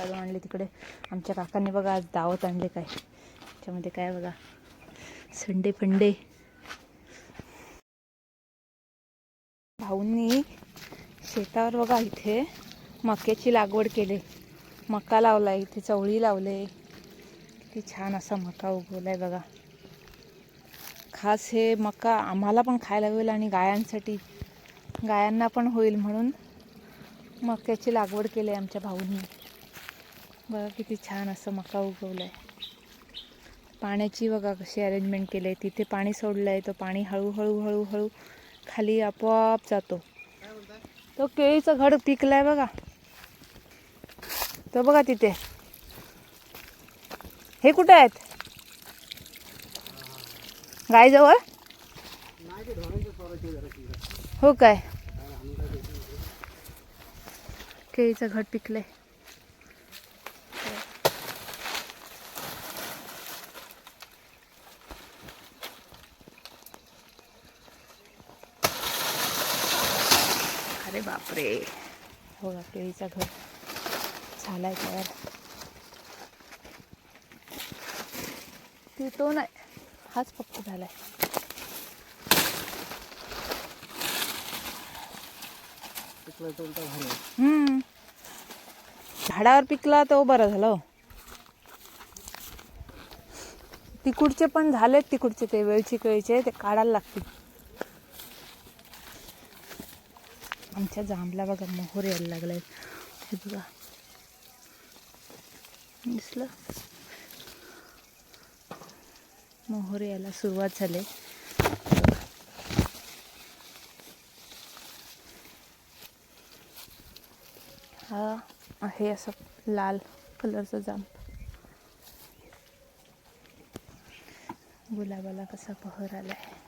काढून आणले तिकडे. आमच्या काकांनी बघा आज दावत आणले काय. त्याच्यामध्ये काय बघा. संडे फंडे. भाऊंनी शेतावर बघा इथे मक्याची लागवड केली. मका लावला इथे चवळी लावले. किती छान असा मका उगवलाय बघा. खास हे मका आम्हाला पण खायला होईल आणि गायांसाठी गायांना पण होईल म्हणून मक्याची लागवड केली आहे आमच्या भाऊंनी. बघा किती छान असं मका उगवलं आहे पाण्याची बघा कशी अरेंजमेंट केली आहे तिथे पाणी सोडलं आहे तो पाणी हळूहळू हळूहळू खाली आपोआप जातो. तो केळीचं घड पिकलाय बघा. तो बघा तिथे. हे कुठे आहेत? गायजवळ हो काय? केळीचं घट पिकलंय. अरे बापरे. हो का केळीचा घर झालाय तयार. ती तो नाही हाच फक्त झालाय. हम्म. झाडावर पिकला तो बरं झालं हो. तिकुडचे पण झालेत तिकुडचे ते वेळची कळीचे ते काढायला लागतील. आमच्या जांभला बघा मोहर यायला लागला हे बघा. दिसलं? मोहर यायला सुरुवात झाली. हा आहे असं लाल कलरचं जांब. गुलाबाला कसा बहर आला आहे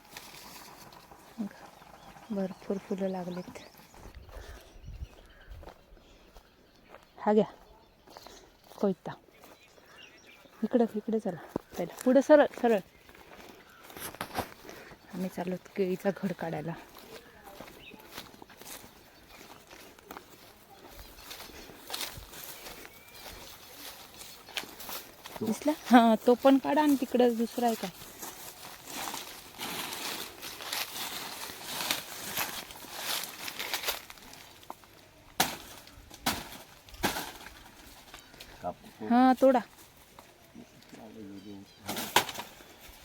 भरपूर फुलं लागलेत. हा घ्या कोयता इकडं इकडे चला पहिला पुढं सरळ सरळ आम्ही चाललो केळीचा घड काढायला दिसला हां तो पण काढा आणि तिकडं दुसरा आहे काय हो. हां. तोडा.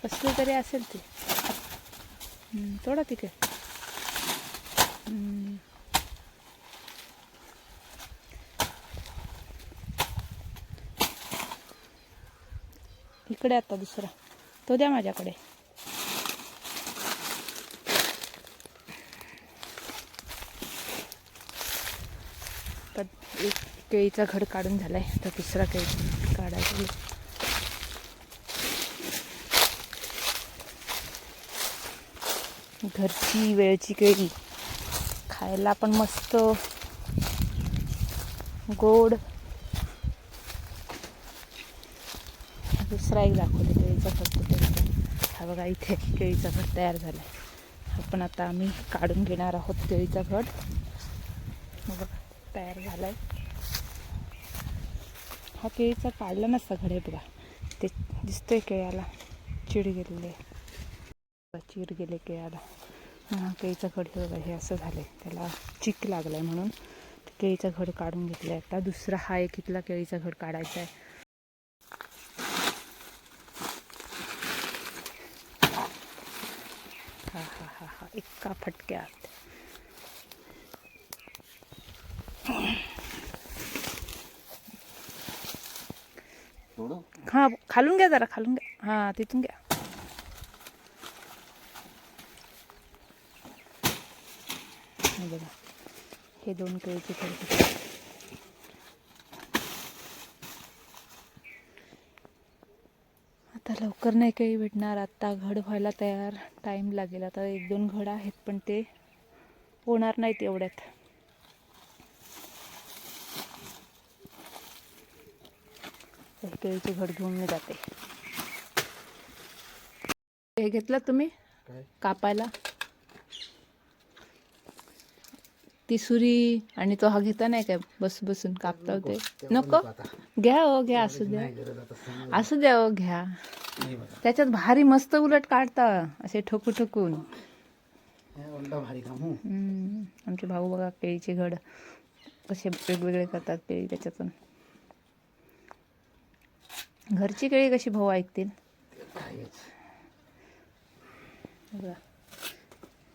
कसली तरी असेल ते. तोडा तिकडे. इकडे आता दुसरा. तो द्या माझ्याकडे. एक केळीचा घड काढून झालाय. तर तिसरा केळी काढायचा घरची वेळची केळी. खायला पण मस्त. गोड. दुसरा एक दाखवते केळीचा घट कुठे हा बघा इथे केळीचा घट तयार झाला आहे आपण आता आम्ही काढून घेणार आहोत केळीचा घट बघा तयार झाला आहे हा केळीचा काढला नसता घड आहे बघा. ते दिसतंय केळ्याला. चिड गेलेले चिर गेले केळ्याला. हा केळीचा घड बघा हे असं झालं आहे त्याला चिक लागलाय म्हणून केळीचा घड काढून घेतलाय. आता दुसरा हा एक इथला केळीचा घड काढायचा आहे. हा हा हा हा. एका फटक्यात. सोडू हा खालून घ्या जरा खालून घ्या. हा तिथून घ्या. बघा. हे दोन केळीचे खडके आता लवकर नाही काही भेटणार. आत्ता घड व्हायला तयार. टाईम लागेल. आता एक दोन घड आहेत पण ते होणार नाहीत एवढ्यात. हे केळीचे घड घेऊन मी जाते. हे घेतलं तुम्ही? कापायला. ती सुरी आणि तो हा घेता नाही काय? बस बसून कापता होते. नको घ्या हो घ्या असू द्या. असू द्या हो घ्या. त्याच्यात भारी मस्त उलट काढता असे ठोकू ठोकून. आमचे भाऊ बघा केळीचे घड. कसे वेगवेगळे करतात केळी त्याच्यातून. घरची केळी कशी भाऊ ऐकतील? बघा.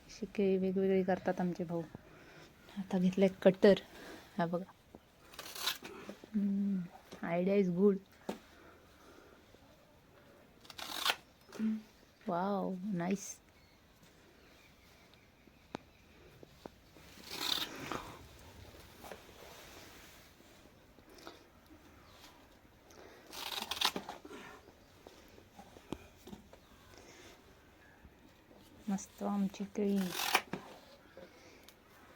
अशी केळी वेगवेगळी करतात आमचे भाऊ. आता घेतलंय कटर. हा बघा. Idea is good wow nice मस्त आमची केळी